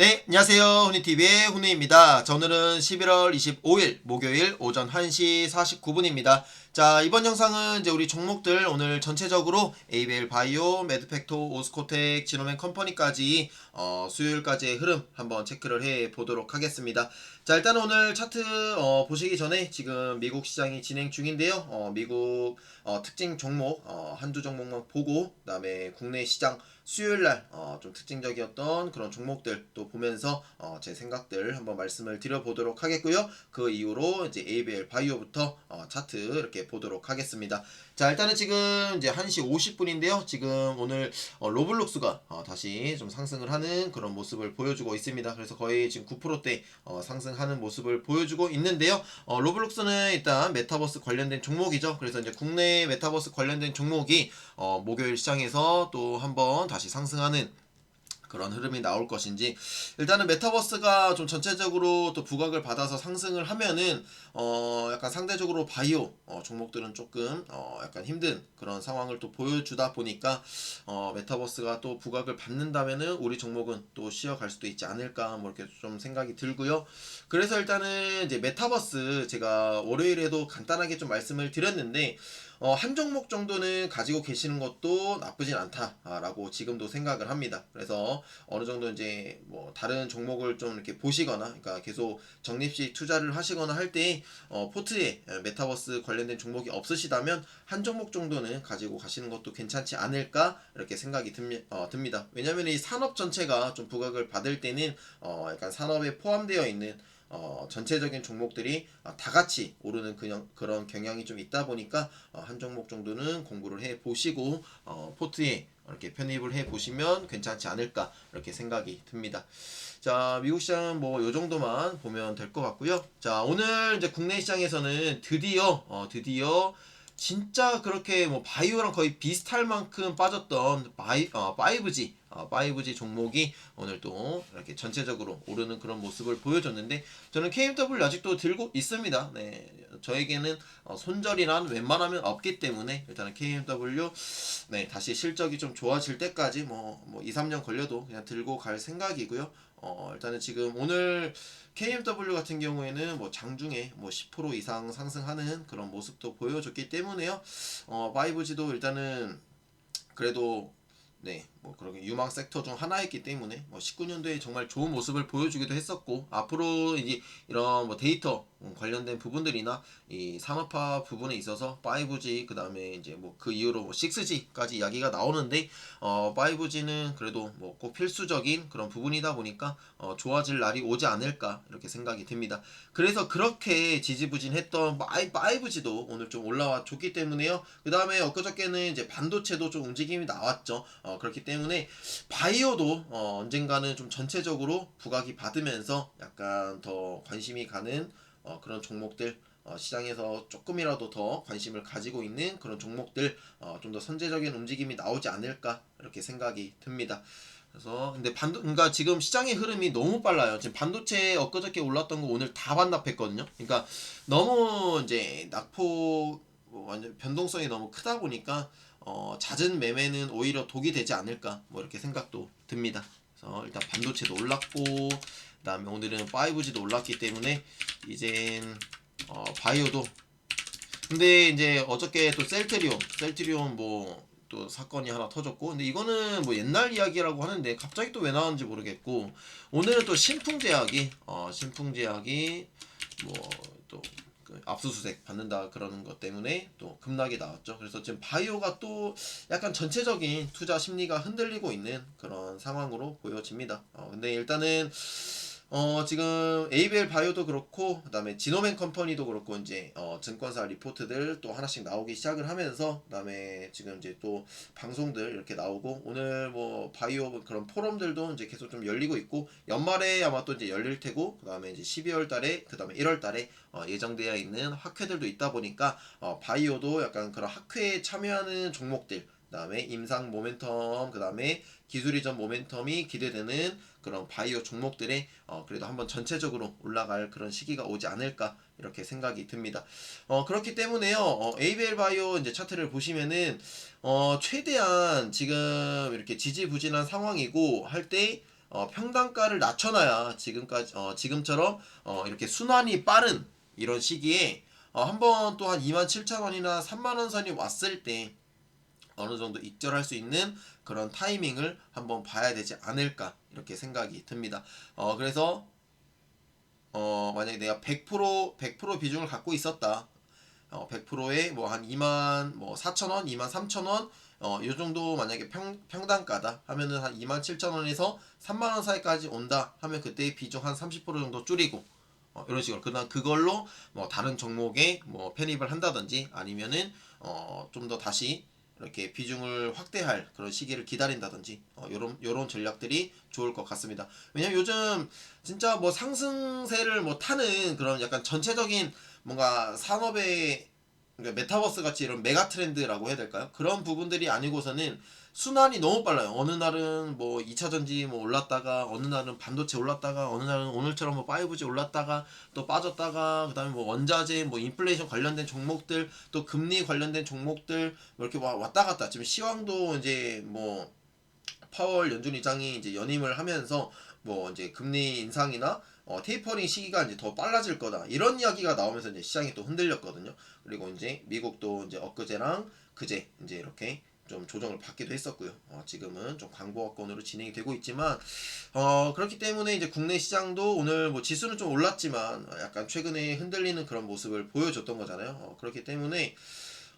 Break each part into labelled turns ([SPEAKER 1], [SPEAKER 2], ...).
[SPEAKER 1] 네, 안녕하세요. 훈이TV의. 자, 오늘은 11월 25일 목요일 오전 1시 49분입니다. 자, 이번 영상은 이제 우리 종목들 오늘 전체적으로 ABL 바이오, 매드팩토, 오스코텍, 지노맨 컴퍼니까지 어, 수요일까지의 흐름 한번 체크를 해 보도록 하겠습니다. 자, 일단 오늘 차트 어, 보시기 전에 지금 미국 시장이 진행 중인데요. 어, 미국 어, 특징 종목 어, 한두 종목만 보고 그다음에 국내 시장 수요일 날 어, 좀 특징적이었던 그런 종목들 또 보면서 어, 제 생각들 한번 말씀을 드려보도록 하겠고요. 그 이후로 이제 ABL 바이오부터 어, 차트 이렇게 보도록 하겠습니다. 자 일단은 지금 이제 1시 50분인데요. 지금 오늘 어, 로블록스가 어, 다시 좀 상승을 하는 그런 모습을 보여주고 있습니다. 그래서 거의 지금 9%대 어, 상승하는 모습을 보여주고 있는데요. 어, 로블록스는 일단 메타버스 관련된 종목이죠. 그래서 이제 국내 메타버스 관련된 종목이 어, 목요일 시장에서 또 한번 다시 상승하는 그런 흐름이 나올 것인지 일단은 메타버스가 좀 전체적으로 또 부각을 받아서 상승을 하면은 어 약간 상대적으로 바이오 어 종목들은 조금 어 약간 힘든 그런 상황을 또 보여주다 보니까 어 메타버스가 또 부각을 받는다면은 우리 종목은 또 쉬어갈 수도 있지 않을까 뭐 이렇게 좀 생각이 들고요. 그래서 일단은 이제 메타버스 제가 월요일에도 간단하게 좀 말씀을 드렸는데 어, 한 종목 정도는 가지고 계시는 것도 나쁘진 않다라고 지금도 생각을 합니다. 그래서 어느 정도 이제 뭐 다른 종목을 좀 이렇게 보시거나, 그러니까 계속 적립식 투자를 하시거나 할때 어, 포트에 메타버스 관련된 종목이 없으시다면 한 종목 정도는 가지고 가시는 것도 괜찮지 않을까 이렇게 생각이 듭니, 어, 듭니다. 왜냐하면 이 산업 전체가 좀 부각을 받을 때는 어, 약간 산업에 포함되어 있는 어, 전체적인 종목들이 어, 다 같이 오르는 그냥, 그런 경향이 좀 있다 보니까 어, 한 종목 정도는 공부를 해 보시고 어, 포트에 이렇게 편입을 해 보시면 괜찮지 않을까 이렇게 생각이 듭니다. 자, 미국 시장은 뭐요 정도만 보면 될 것 같고요. 자, 오늘 이제 국내 시장에서는 드디어 어, 드디어 진짜 그렇게 뭐 바이오랑 거의 비슷할 만큼 빠졌던 바이 어 5G 어 5G 종목이 오늘 또 이렇게 전체적으로 오르는 그런 모습을 보여줬는데 저는 KMW 아직도 들고 있습니다. 네. 저에게는 어 손절이란 웬만하면 없기 때문에 일단은 KMW 네, 다시 실적이 좀 좋아질 때까지 뭐, 뭐 2, 3년 걸려도 그냥 들고 갈 생각이고요. 어, 일단은 지금 오늘 KMW 같은 경우에는 뭐 장중에 뭐 10% 이상 상승하는 그런 모습도 보여줬기 때문에요. 어, 5G도 일단은 그래도 네, 뭐 그렇게 유망 섹터 중 하나였기 때문에 뭐 19년도에 정말 좋은 모습을 보여주기도 했었고 앞으로 이제 이런 뭐 데이터 관련된 부분들이나 이 산업화 부분에 있어서 5G 그 다음에 이제 뭐 그 이후로 뭐 6G까지 이야기가 나오는데 어 5G는 그래도 뭐 꼭 필수적인 그런 부분이다 보니까 어 좋아질 날이 오지 않을까 이렇게 생각이 듭니다. 그래서 그렇게 지지부진했던 5G도 오늘 좀 올라와 줬기 때문에요. 그 다음에 엊그저께는 이제 반도체도 좀 움직임이 나왔죠. 어 그렇기 때문에 바이오도 어 언젠가는 좀 전체적으로 부각이 받으면서 약간 더 관심이 가는 어, 그런 종목들 어, 시장에서 조금이라도 더 관심을 가지고 있는 그런 종목들 어, 좀 더 선제적인 움직임이 나오지 않을까 이렇게 생각이 듭니다. 그래서 근데 반도 그러니까 지금 시장의 흐름이 너무 빨라요. 지금 반도체 엊그저께 올랐던 거 오늘 다 반납했거든요. 그러니까 너무 이제 낙폭 뭐 완전 변동성이 너무 크다 보니까 어, 잦은 매매는 오히려 독이 되지 않을까 뭐 이렇게 생각도 듭니다. 그래서 일단 반도체도 올랐고 그다음에 오늘은 5G도 올랐기 때문에 이젠 어, 바이오도 근데 이제 어저께 또 셀트리온 셀트리온 뭐 또 사건이 하나 터졌고 근데 이거는 뭐 옛날 이야기라고 하는데 갑자기 또 왜 나왔는지 모르겠고 오늘은 또 신풍제약이 어 신풍제약이 뭐또 그 압수수색 받는다 그러는 것 때문에 또 급락이 나왔죠. 그래서 지금 바이오가 또 약간 전체적인 투자 심리가 흔들리고 있는 그런 상황으로 보여집니다. 어, 근데 일단은 어, 지금 ABL 바이오도 그렇고, 그 다음에 지노맨 컴퍼니도 그렇고, 이제, 어, 증권사 리포트들 또 하나씩 나오기 시작을 하면서, 그 다음에 지금 이제 또 방송들 이렇게 나오고, 오늘 뭐, 바이오 그런 포럼들도 이제 계속 좀 열리고 있고, 연말에 아마 또 이제 열릴 테고, 그 다음에 이제 12월 달에, 그 다음에 1월 달에, 어, 예정되어 있는 학회들도 있다 보니까, 어, 바이오도 약간 그런 학회에 참여하는 종목들, 그 다음에 임상 모멘텀, 그 다음에 기술 이전 모멘텀이 기대되는 그런 바이오 종목들에 어, 그래도 한번 전체적으로 올라갈 그런 시기가 오지 않을까 이렇게 생각이 듭니다. 어, 그렇기 때문에요. 어, ABL 바이오 이제 차트를 보시면은 어, 최대한 지금 이렇게 지지부진한 상황이고 할때 어, 평단가를 낮춰놔야 지금까지 어, 지금처럼 어, 이렇게 순환이 빠른 이런 시기에 어, 한번 또 한 27,000원이나 3만원 선이 왔을 때 어느 정도 익절할 수 있는 그런 타이밍을 한번 봐야 되지 않을까 이렇게 생각이 듭니다. 어, 그래서 어, 만약에 내가 100% 100% 비중을 갖고 있었다. 어, 100%에 뭐 한 2만 뭐 4,000원, 2만 3,000원 어, 요 정도 만약에 평, 평단가다 하면은 한 2만 7,000원에서 3만 원 사이까지 온다 하면 그때 비중 한 30% 정도 줄이고 어, 이런 식으로 그다음 그걸로 뭐 다른 종목에 뭐 편입을 한다든지 아니면은 어, 좀 더 다시 이렇게 비중을 확대할 그런 시기를 기다린다든지 어, 요런 요런 전략들이 좋을 것 같습니다. 왜냐면 요즘 진짜 뭐 상승세를 뭐 타는 그런 약간 전체적인 뭔가 산업의 그러니까 메타버스 같이 이런 메가 트렌드라고 해야 될까요? 그런 부분들이 아니고서는 순환이 너무 빨라요. 어느 날은 뭐 2차 전지 뭐 올랐다가 어느 날은 반도체 올랐다가 어느 날은 오늘처럼 뭐 5G 올랐다가 또 빠졌다가 그다음에 뭐 원자재 뭐 인플레이션 관련된 종목들 또 금리 관련된 종목들 뭐 이렇게 와- 왔다 갔다 지금 시황도 이제 뭐 파월 연준 의장이 이제 연임을 하면서 뭐 이제 금리 인상이나 어, 테이퍼링 시기가 이제 더 빨라질 거다 이런 이야기가 나오면서 이제 시장이 또 흔들렸거든요. 그리고 이제 미국도 이제 엊그제랑 그제 이제 이렇게 좀 조정을 받기도 했었고요. 어, 지금은 좀 광고화권으로 진행이 되고 있지만 어, 그렇기 때문에 이제 국내 시장도 오늘 뭐 지수는 좀 올랐지만 어, 약간 최근에 흔들리는 그런 모습을 보여줬던 거잖아요. 어, 그렇기 때문에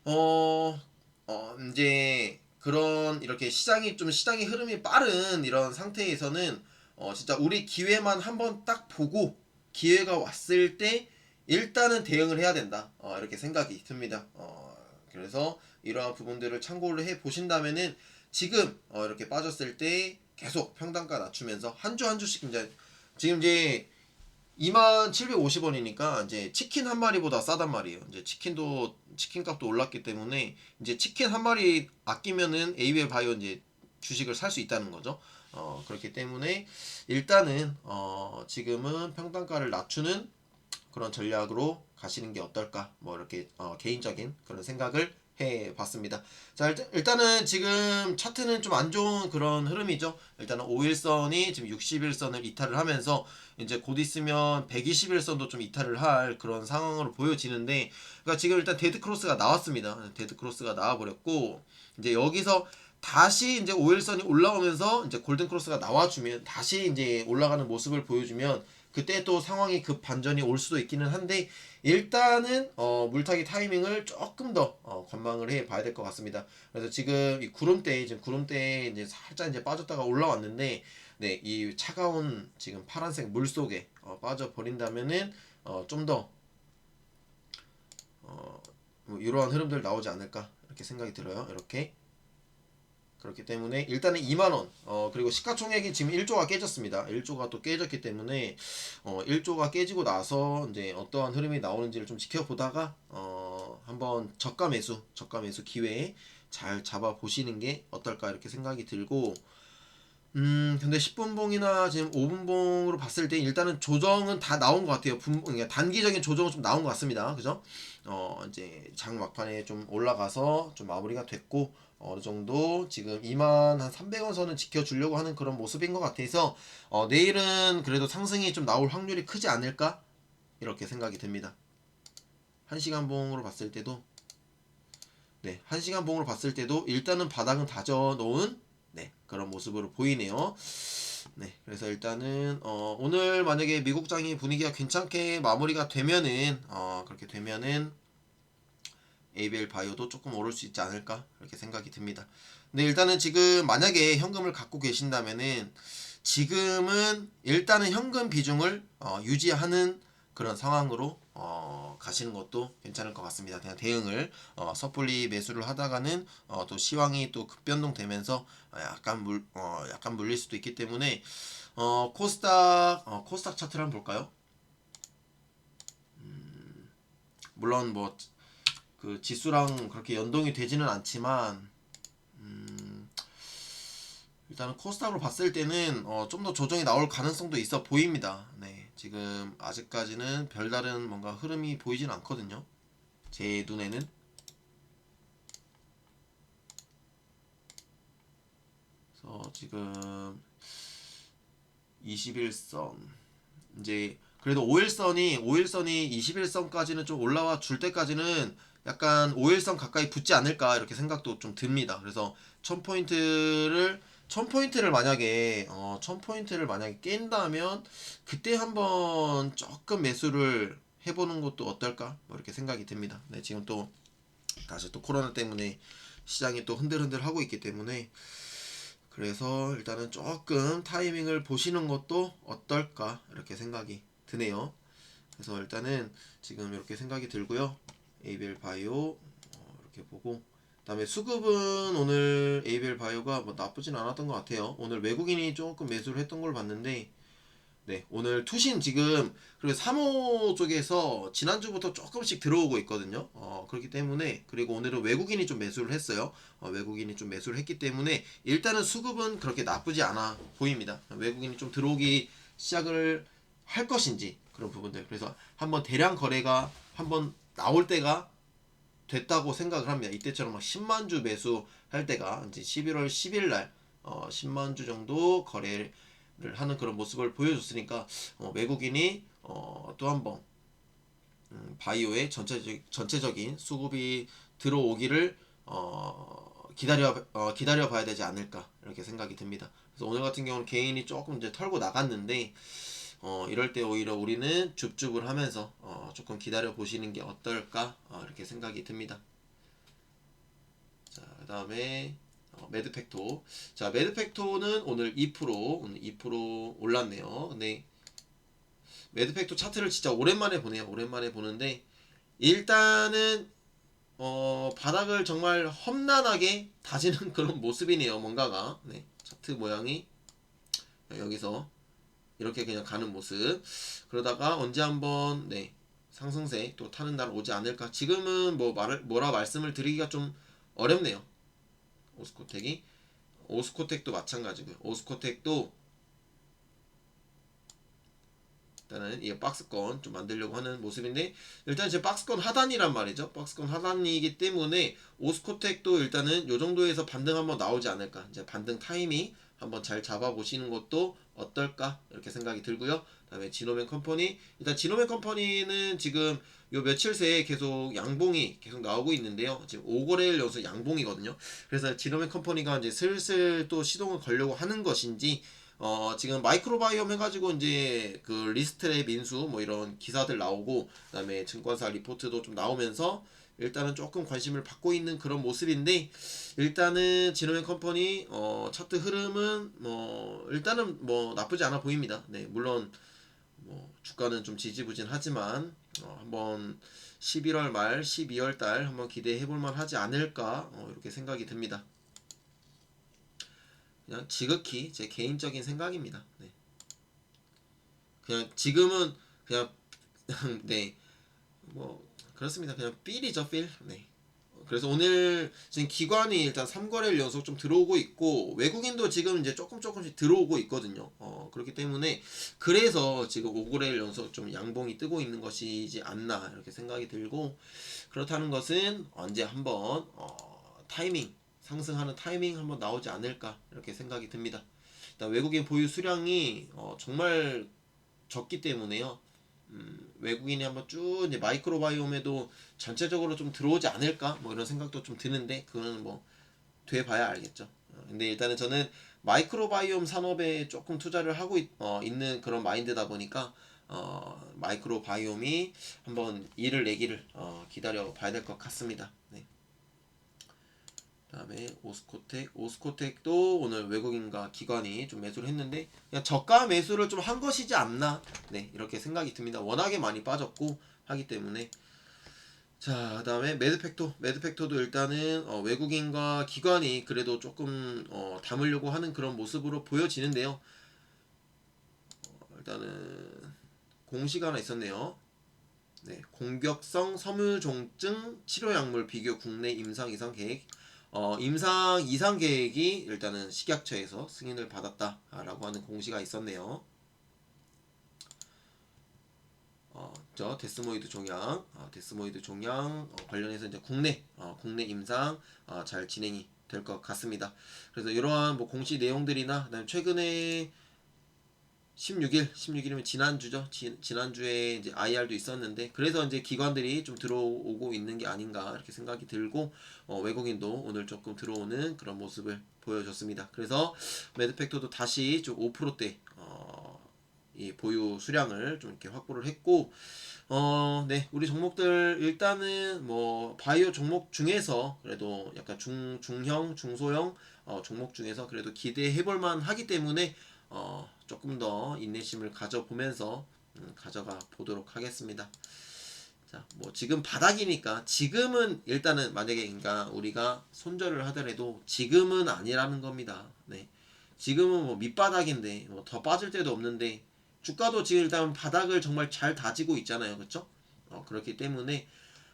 [SPEAKER 1] 어, 어 이제 그런 이렇게 시장이 좀 시장의 흐름이 빠른 이런 상태에서는 어 진짜 우리 기회만 한번 딱 보고 기회가 왔을 때 일단은 대응을 해야 된다. 어 이렇게 생각이 듭니다. 어 그래서 이러한 부분들을 참고를 해 보신다면은 지금 어 이렇게 빠졌을 때 계속 평단가 낮추면서 한 주 한 주씩 이제 지금 이제 2750원이니까 이제 치킨 한 마리보다 싸단 말이에요. 이제 치킨도 치킨 값도 올랐기 때문에 이제 치킨 한 마리 아끼면은 ABL 바이오 이제 주식을 살 수 있다는 거죠. 어, 그렇기 때문에 일단은 어, 지금은 평단가를 낮추는 그런 전략으로 가시는 게 어떨까? 뭐 이렇게 어, 개인적인 그런 생각을 해 봤습니다. 자, 일단, 일단은 지금 차트는 좀 안 좋은 그런 흐름이죠. 일단은 5일선이 지금 60일선을 이탈을 하면서 이제 곧 있으면 120일선도 좀 이탈을 할 그런 상황으로 보여지는데 그러니까 지금 일단 데드 크로스가 나왔습니다. 데드 크로스가 나와 버렸고 이제 여기서 다시 이제 5일선이 올라오면서 이제 골든 크로스가 나와 주면 다시 이제 올라가는 모습을 보여주면 그때 또 상황이 급 반전이 올 수도 있기는 한데 일단은 어, 물타기 타이밍을 조금 더 어, 관망을 해 봐야 될 것 같습니다. 그래서 지금 이 구름대 지금 구름대에 이제 살짝 이제 빠졌다가 올라왔는데 네, 이 차가운 지금 파란색 물 속에 어, 빠져 버린다면은 어, 좀더 어, 뭐 이러한 흐름들 나오지 않을까 이렇게 생각이 들어요. 이렇게 그렇기 때문에 일단은 2만원. 어 그리고 시가총액이 지금 1조가 깨졌습니다. 1조가 또 깨졌기 때문에 어 1조가 깨지고 나서 이제 어떠한 흐름이 나오는지를 좀 지켜보다가 어 한번 저가 매수 저가 매수 기회에 잘 잡아 보시는 게 어떨까 이렇게 생각이 들고 음 근데 10분봉이나 지금 5분봉으로 봤을 때 일단은 조정은 다 나온 것 같아요. 분, 그러니까 단기적인 조정은 좀 나온 것 같습니다. 그죠? 어 이제 장 막판에 좀 올라가서 좀 마무리가 됐고 어느 정도 지금 2만 한 300원 선은 지켜주려고 하는 그런 모습인 것 같아서 어, 내일은 그래도 상승이 좀 나올 확률이 크지 않을까 이렇게 생각이 듭니다. 1시간 봉으로 봤을 때도 네, 1시간 봉으로 봤을 때도 일단은 바닥은 다져 놓은 네, 그런 모습으로 보이네요. 네, 그래서 일단은 어, 오늘 만약에 미국장이 분위기가 괜찮게 마무리가 되면은 어, 그렇게 되면은 ABL 바이오도 조금 오를 수 있지 않을까 그렇게 생각이 듭니다. 근데 일단은 지금 만약에 현금을 갖고 계신다면은 지금은 일단은 현금 비중을 어, 유지하는 그런 상황으로 어, 가시는 것도 괜찮을 것 같습니다. 그냥 대응을 어, 섣불리 매수를 하다가는 어, 또 시황이 또 급변동되면서 어, 약간 물 어, 약간 물릴 수도 있기 때문에 어, 코스닥 어, 코스닥 차트를 한번 볼까요? 음, 물론 뭐 그 지수랑 그렇게 연동이 되지는 않지만 음, 일단은 코스닥으로 봤을 때는 어, 좀 더 조정이 나올 가능성도 있어 보입니다. 네, 지금 아직까지는 별다른 뭔가 흐름이 보이진 않거든요. 제 눈에는 그래서 지금 21선 이제 그래도 5일선이 5일선이 21선까지는 좀 올라와 줄 때까지는 약간 5일선 가까이 붙지 않을까 이렇게 생각도 좀 듭니다. 그래서 1000포인트를 1000포인트를 만약에 어 1000포인트를 만약에 깬다면 그때 한번 조금 매수를 해보는 것도 어떨까 뭐 이렇게 생각이 듭니다. 네, 지금 또 다시 또 코로나 때문에 시장이 또 흔들흔들 하고 있기 때문에 그래서 일단은 조금 타이밍을 보시는 것도 어떨까 이렇게 생각이 드네요. 그래서 일단은 지금 이렇게 생각이 들고요. 에이벨 바이오 어, 이렇게 보고 그다음에 수급은 오늘 에이벨 바이오가 뭐 나쁘진 않았던 것 같아요. 오늘 외국인이 조금 매수를 했던 걸 봤는데 네 오늘 투신 지금 그리고 3호 쪽에서 지난주부터 조금씩 들어오고 있거든요. 어, 그렇기 때문에 그리고 오늘은 외국인이 좀 매수를 했어요. 어, 외국인이 좀 매수를 했기 때문에 일단은 수급은 그렇게 나쁘지 않아 보입니다. 외국인이 좀 들어오기 시작을 할 것인지 그런 부분들 그래서 한번 대량 거래가 한번 나올 때가 됐다고 생각을 합니다. 이때처럼 막 10만 주 매수 할 때가 이제 11월 10일 날 어, 10만 주 정도 거래를 하는 그런 모습을 보여줬으니까 어, 외국인이 어, 또 한번 음, 바이오의 전체적 전체적인 수급이 들어오기를 어, 기다려 어, 기다려 봐야 되지 않을까 이렇게 생각이 듭니다. 그래서 오늘 같은 경우는 개인이 조금 이제 털고 나갔는데 어, 이럴 때 오히려 우리는 줍줍을 하면서 어, 조금 기다려 보시는 게 어떨까 어, 이렇게 생각이 듭니다. 자, 그 다음에 어, 매드팩토. 자, 매드팩토는 오늘 2% 오늘 2% 올랐네요. 근데 매드팩토 차트를 진짜 오랜만에 보네요. 오랜만에 보는데 일단은 어, 바닥을 정말 험난하게 다지는 그런 모습이네요. 뭔가가. 네. 차트 모양이 여기서 이렇게 그냥 가는 모습. 그러다가 언제 한번 네. 상승세 또 타는 날 오지 않을까. 지금은 뭐 말을 뭐라 말씀을 드리기가 좀 어렵네요. 오스코텍이 오스코텍도 마찬가지고요. 오스코텍도 일단은 이 박스권 좀 만들려고 하는 모습인데 일단 제 박스권 하단이란 말이죠. 박스권 하단이기 때문에 오스코텍도 일단은 요 정도에서 반등 한번 나오지 않을까. 이제 반등 타이밍 한번 잘 잡아 보시는 것도 어떨까 이렇게 생각이 들고요. 그다음에 지노맨 컴퍼니 일단 지노맨 컴퍼니는 지금 요 며칠 새에 계속 양봉이 계속 나오고 있는데요. 지금 5거래일 연속 양봉이거든요. 그래서 지노맨 컴퍼니가 이제 슬슬 또 시동을 걸려고 하는 것인지 어 지금 마이크로바이옴 해가지고 이제 그 리스트랩 인수 뭐 이런 기사들 나오고 그다음에 증권사 리포트도 좀 나오면서 일단은 조금 관심을 받고 있는 그런 모습인데 일단은 지노맨 컴퍼니 어 차트 흐름은 뭐 일단은 뭐 나쁘지 않아 보입니다. 네 물론 뭐 주가는 좀 지지부진하지만 어 한번 11월 말 12월 달 한번 기대해 볼 만 하지 않을까 어 이렇게 생각이 듭니다. 그냥 지극히 제 개인적인 생각입니다. 네. 그냥 지금은 그냥 네. 뭐 그렇습니다. 그냥 필이죠, 필. 네. 그래서 오늘 지금 기관이 일단 3거래일 연속 좀 들어오고 있고 외국인도 지금 이제 조금 조금씩 들어오고 있거든요. 어, 그렇기 때문에 그래서 지금 5거래일 연속 좀 양봉이 뜨고 있는 것이지 않나 이렇게 생각이 들고 그렇다는 것은 언제 한번 어, 타이밍 상승하는 타이밍 한번 나오지 않을까 이렇게 생각이 듭니다. 일단 외국인 보유 수량이 어, 정말 적기 때문에요. 음, 외국인이 한번 쭉 이제 마이크로바이옴에도 전체적으로 좀 들어오지 않을까 뭐 이런 생각도 좀 드는데 그거는 뭐 돼봐야 알겠죠. 어, 근데 일단은 저는 마이크로바이옴 산업에 조금 투자를 하고 있, 어, 있는 그런 마인드다 보니까 어, 마이크로바이옴이 한번 일을 내기를 어, 기다려 봐야 될 것 같습니다. 네. 그다음에 오스코텍 오스코텍도 오늘 외국인과 기관이 좀 매수를 했는데 그냥 저가 매수를 좀 한 것이지 않나? 네 이렇게 생각이 듭니다. 워낙에 많이 빠졌고 하기 때문에. 자 그다음에 매드팩토. 매드팩토도 일단은 어, 외국인과 기관이 그래도 조금 어, 담으려고 하는 그런 모습으로 보여지는데요. 어, 일단은 공시가 하나 있었네요. 네 공격성 섬유종증 치료약물 비교 국내 임상 이상 계획 어, 임상 이상 계획이 일단은 식약처에서 승인을 받았다라고 하는 공시가 있었네요. 어, 저 데스모이드 종양, 어, 데스모이드 종양 어, 관련해서 이제 국내 어, 국내 임상 어, 잘 진행이 될 것 같습니다. 그래서 이러한 뭐 공시 내용들이나 그다음 최근에 16일, 16일이면 지난주죠. 지, 지난주에 이제 IR도 있었는데 그래서 이제 기관들이 좀 들어오고 있는 게 아닌가 이렇게 생각이 들고 어, 외국인도 오늘 조금 들어오는 그런 모습을 보여줬습니다. 그래서 매드팩터도 다시 좀 5%대 어, 이 보유 수량을 좀 이렇게 확보를 했고 어, 네, 우리 종목들 일단은 뭐 바이오 종목 중에서 그래도 약간 중 중형, 중소형 어, 종목 중에서 그래도 기대해 볼 만 하기 때문에 어, 조금 더 인내심을 가져보면서 음, 가져가 보도록 하겠습니다. 자, 뭐 지금 바닥이니까 지금은 일단은 만약에 그러니까 우리가 손절을 하더라도 지금은 아니라는 겁니다. 네. 지금은 뭐 밑바닥인데 뭐 더 빠질 때도 없는데 주가도 지금 일단 바닥을 정말 잘 다지고 있잖아요. 그렇죠? 어, 그렇기 때문에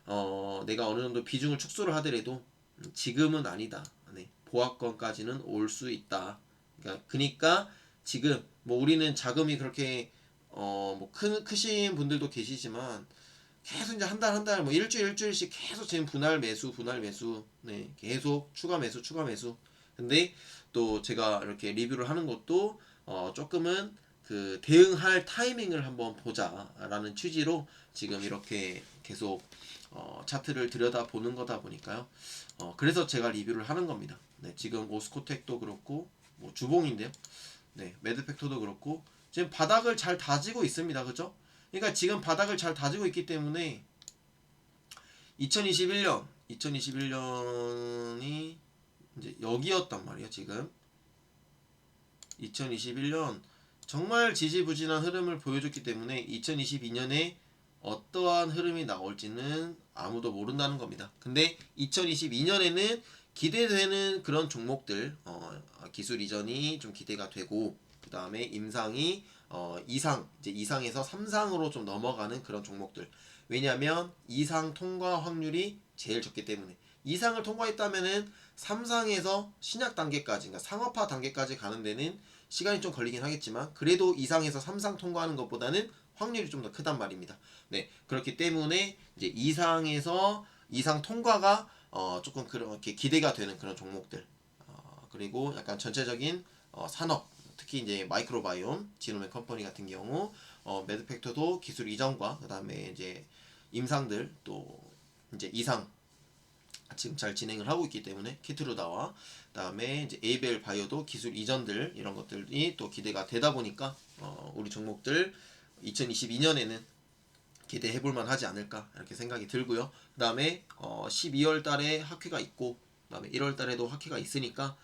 [SPEAKER 1] 어, 내가 어느 정도 비중을 축소를 하더라도 음, 지금은 아니다. 네. 보합권까지는 올 수 있다. 그러니까 그니까 지금 뭐 우리는 자금이 그렇게 어뭐큰 크신 분들도 계시지만 계속 이제 한 달 한 달 뭐 일주일 일주일씩 계속 지금 분할 매수 분할 매수. 네 계속 추가 매수 추가 매수. 근데 또 제가 이렇게 리뷰를 하는 것도 어 조금은 그 대응할 타이밍을 한번 보자라는 취지로 지금 이렇게 계속 어 차트를 들여다 보는 거다 보니까요. 어 그래서 제가 리뷰를 하는 겁니다. 네 지금 오스코텍도 그렇고 뭐 주봉인데요 네 매드팩토도 그렇고 지금 바닥을 잘 다지고 있습니다. 그죠? 그러니까 지금 바닥을 잘 다지고 있기 때문에 2021년 2021년이 이제 여기였단 말이에요 지금. 2021년 정말 지지부진한 흐름을 보여줬기 때문에 2022년에 어떠한 흐름이 나올지는 아무도 모른다는 겁니다. 근데 2022년에는 기대되는 그런 종목들 어, 기술 이전이 좀 기대가 되고 그 다음에 임상이 어, 이상 이제 이상에서 3상으로 좀 넘어가는 그런 종목들 왜냐하면 이상 통과 확률이 제일 적기 때문에 이상을 통과했다면은 3상에서 신약 단계까지 그러니까 상업화 단계까지 가는 데는 시간이 좀 걸리긴 하겠지만 그래도 이상에서 3상 통과하는 것보다는 확률이 좀 더 크단 말입니다. 네 그렇기 때문에 이제 이상에서 이상 통과가 어, 조금 그렇게 기대가 되는 그런 종목들. 어, 그리고 약간 전체적인 어, 산업 특히 이제 마이크로바이옴, 지노맥 컴퍼니 같은 경우 어, 매드팩터도 기술 이전과 그 다음에 이제 임상들 또 이제 이상 지금 잘 진행을 하고 있기 때문에 키트루다와 그다음에 이제 에이벨 바이오도 기술 이전들 이런 것들이 또 기대가 되다 보니까 어, 우리 종목들 2022년에는 기대해 볼 만 하지 않을까 이렇게 생각이 들고요. 그 다음에 어, 12월 달에 학회가 있고 그 다음에 1월 달에도 학회가 있으니까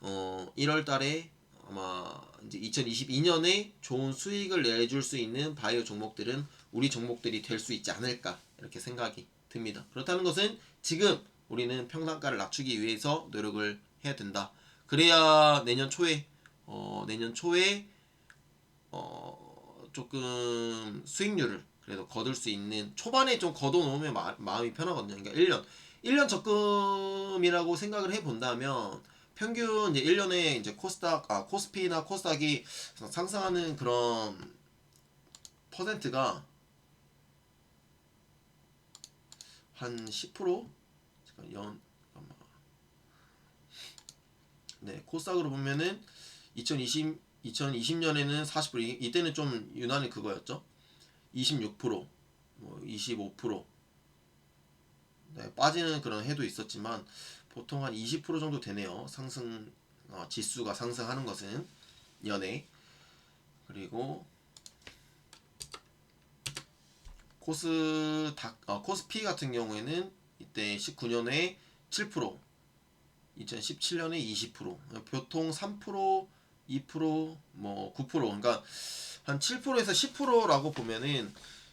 [SPEAKER 1] 어, 1월 달에 아마 이제 2022년에 좋은 수익을 내줄 수 있는 바이오 종목들은 우리 종목들이 될 수 있지 않을까 이렇게 생각이 듭니다. 그렇다는 것은 지금 우리는 평단가를 낮추기 위해서 노력을 해야 된다. 그래야 내년 초에 어, 내년 초에 어, 조금 수익률을 그래도 거둘 수 있는 초반에 좀 걷어 놓으면 마, 마음이 편하거든요. 그러니까 1년 1년 적금이라고 생각을 해 본다면 평균 이제 1년에 이제 코스닥 아 코스피나 코스닥이 상승하는 그런 퍼센트가 한 10%? 잠깐 연 잠깐만. 네, 코스닥으로 보면은 2020 2020년에는 40% 이- 이때는 좀 유난히 그거였죠. 26%, 뭐 25%. 네, 빠지는 그런 해도 있었지만 보통 한 20% 정도 되네요. 상승 어, 지수가 상승하는 것은 연에 그리고 코스 닥 어, 코스피 같은 경우에는 이때 19년에 7%, 2017년에 20%, 보통 3%, 2%, 뭐 9%, 그러니까 한 7%에서 10%라고 보면은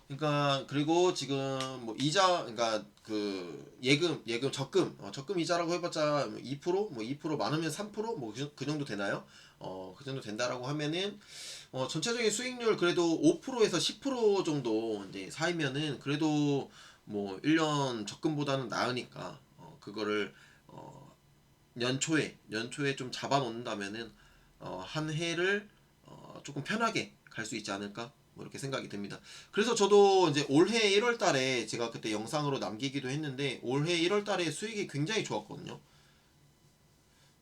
[SPEAKER 1] 그러니까 그리고 지금 뭐 이자 그러니까 그 예금 예금 적금 어, 적금 이자라고 해봤자 2%뭐 2% 많으면 3%뭐 그 정도 되나요? 어그 정도 된다라고 하면은 어 전체적인 수익률 그래도 5%에서 10% 정도 이제 사이면은 그래도 뭐 1년 적금보다는 나으니까 어 그거를 어 연초에 연초에 좀 잡아 놓는다면은 어한 해를 어 조금 편하게 갈 수 있지 않을까 뭐 이렇게 생각이 듭니다. 그래서 저도 이제 올해 1월 달에 제가 그때 영상으로 남기기도 했는데 올해 1월 달에 수익이 굉장히 좋았거든요.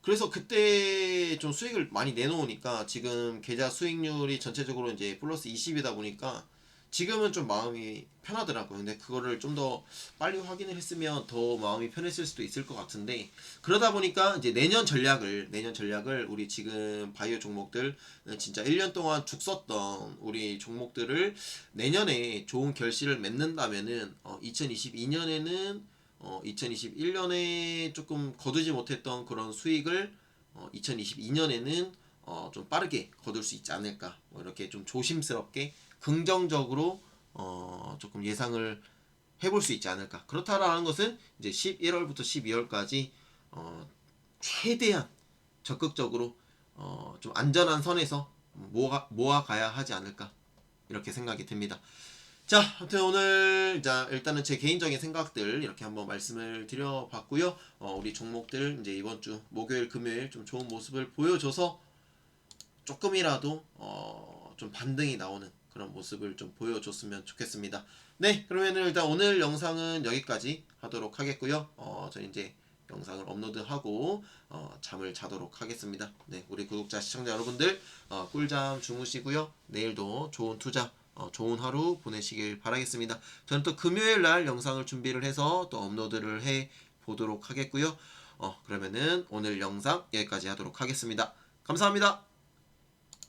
[SPEAKER 1] 그래서 그때 좀 수익을 많이 내놓으니까 지금 계좌 수익률이 전체적으로 이제 플러스 20이다 보니까 지금은 좀 마음이 편하더라고요. 근데 그거를 좀 더 빨리 확인을 했으면 더 마음이 편했을 수도 있을 것 같은데 그러다 보니까 이제 내년 전략을 내년 전략을 우리 지금 바이오 종목들 진짜 1년 동안 죽 썼던 우리 종목들을 내년에 좋은 결실을 맺는다면은 어, 2022년에는 어, 2021년에 조금 거두지 못했던 그런 수익을 어, 2022년에는 어, 좀 빠르게 거둘 수 있지 않을까 뭐 이렇게 좀 조심스럽게 긍정적으로 어, 조금 예상을 해볼 수 있지 않을까 그렇다라는 것은 이제 11월부터 12월까지 어, 최대한 적극적으로 어, 좀 안전한 선에서 모아, 모아가야 하지 않을까 이렇게 생각이 듭니다. 자, 아무튼 오늘 자 일단은 제 개인적인 생각들 이렇게 한번 말씀을 드려봤고요. 어, 우리 종목들 이제 이번 주 목요일, 금요일 좀 좋은 모습을 보여줘서 조금이라도 어, 좀 반등이 나오는 그런 모습을 좀 보여줬으면 좋겠습니다. 네, 그러면은 일단 오늘 영상은 여기까지 하도록 하겠고요. 어, 저 이제 영상을 업로드하고 어, 잠을 자도록 하겠습니다. 네, 우리 구독자 시청자 여러분들 어, 꿀잠 주무시고요. 내일도 좋은 투자, 어, 좋은 하루 보내시길 바라겠습니다. 저는 또 금요일 날 영상을 준비를 해서 또 업로드를 해 보도록 하겠고요. 어, 그러면은 오늘 영상 여기까지 하도록 하겠습니다. 감사합니다.